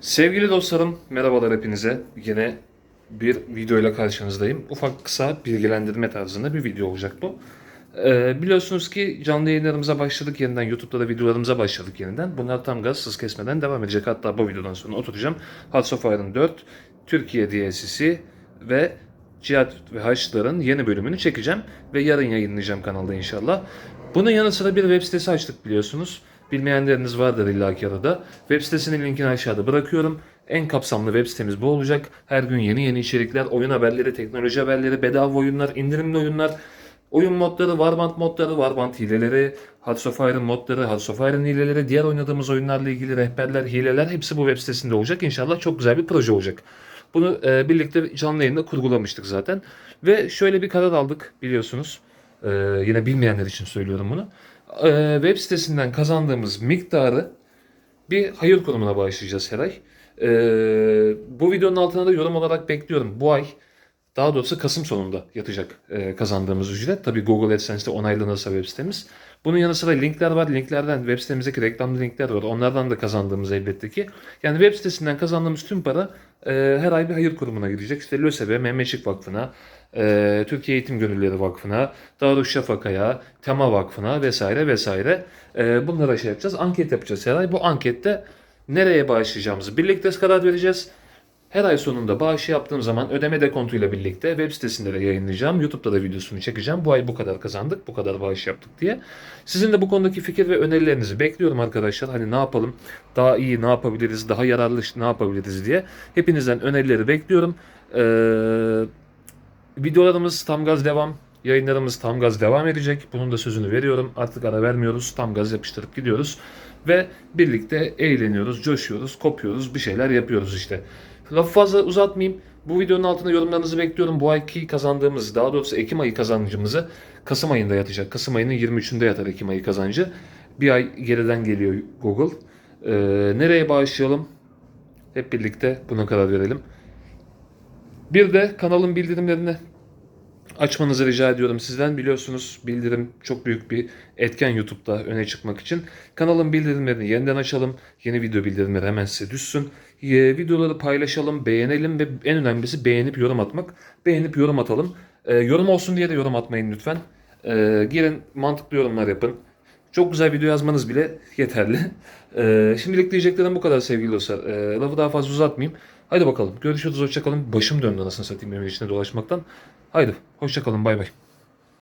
Sevgili dostlarım, merhabalar hepinize. Yine bir videoyla karşınızdayım. Ufak kısa bilgilendirme tarzında bir video olacak bu. Ee, biliyorsunuz ki canlı yayınlarımıza başladık yeniden. YouTube'da da videolarımıza başladık yeniden. Bunlar tam gaz sız kesmeden devam edecek. Hatta bu videodan sonra oturacağım. Hearts of Iron 4, Türkiye DLC'si ve Cihat ve Haçlıların yeni bölümünü çekeceğim. Ve yarın yayınlayacağım kanalda inşallah. Bunun yanı sıra bir web sitesi açtık biliyorsunuz. Bilmeyenleriniz vardır illaki arada. Web sitesinin linkini aşağıda bırakıyorum. En kapsamlı web sitemiz bu olacak. Her gün yeni yeni içerikler, oyun haberleri, teknoloji haberleri, bedava oyunlar, indirimli oyunlar, oyun modları, Warband modları, Warband hileleri, Hearts of Iron modları, Hearts of Iron hileleri, diğer oynadığımız oyunlarla ilgili rehberler, hileler hepsi bu web sitesinde olacak. İnşallah çok güzel bir proje olacak. Bunu e, birlikte canlı yayında kurgulamıştık zaten. Ve şöyle bir karar aldık biliyorsunuz. E, yine bilmeyenler için söylüyorum bunu. E, web sitesinden kazandığımız miktarı bir hayır kurumuna bağışlayacağız her ay. E, bu videonun altına da yorum olarak bekliyorum. Bu ay daha doğrusu Kasım sonunda yatacak e, kazandığımız ücret. Tabii Google AdSense'de onaylanırsa web sitemiz. Bunun yanı sıra linkler var. Linklerden web sitemizdeki reklamlı linkler var. Onlardan da kazandığımız elbette ki. Yani web sitesinden kazandığımız tüm para e, her ay bir hayır kurumuna gidecek. İşte LÖSEV'e, Mehmetçik Vakfı'na, e, Türkiye Eğitim Gönülleri Vakfı'na, Darüşşafaka'ya, Tema Vakfı'na vesaire vesaire. E, bunlara şey yapacağız. Anket yapacağız her ay. Bu ankette nereye bağışlayacağımızı birlikte karar vereceğiz. Her ay sonunda bağışı yaptığım zaman ödeme dekontuyla birlikte web sitesinde de yayınlayacağım. YouTube'da da videosunu çekeceğim. Bu ay bu kadar kazandık, bu kadar bağış yaptık diye. Sizin de bu konudaki fikir ve önerilerinizi bekliyorum arkadaşlar. Hani ne yapalım, daha iyi ne yapabiliriz, daha yararlı ne yapabiliriz diye. Hepinizden önerileri bekliyorum. Ee, videolarımız tam gaz devam. Yayınlarımız tam gaz devam edecek. Bunun da sözünü veriyorum. Artık ara vermiyoruz. Tam gaz yapıştırıp gidiyoruz. Ve birlikte eğleniyoruz, coşuyoruz, kopuyoruz, bir şeyler yapıyoruz işte. Lafı fazla uzatmayayım. Bu videonun altında yorumlarınızı bekliyorum. Bu ayki kazandığımız, daha doğrusu Ekim ayı kazancımızı Kasım ayında yatacak. Kasım ayının 23'ünde yatar Ekim ayı kazancı. Bir ay geriden geliyor Google. Ee, nereye bağışlayalım? Hep birlikte buna karar verelim. Bir de kanalın bildirimlerini açmanızı rica ediyorum sizden. Biliyorsunuz bildirim çok büyük bir etken YouTube'da öne çıkmak için. Kanalın bildirimlerini yeniden açalım. Yeni video bildirimleri hemen size düşsün. Ee, videoları paylaşalım, beğenelim ve en önemlisi beğenip yorum atmak. Beğenip yorum atalım. Ee, yorum olsun diye de yorum atmayın lütfen. Ee, girin mantıklı yorumlar yapın. Çok güzel video yazmanız bile yeterli. Ee, şimdilik diyeceklerim bu kadar sevgili dostlar. Ee, lafı daha fazla uzatmayayım. Haydi bakalım. Görüşürüz. Hoşçakalın. Başım döndü anasını satayım evin içinde dolaşmaktan. Haydi. Hoşçakalın. Bay bay.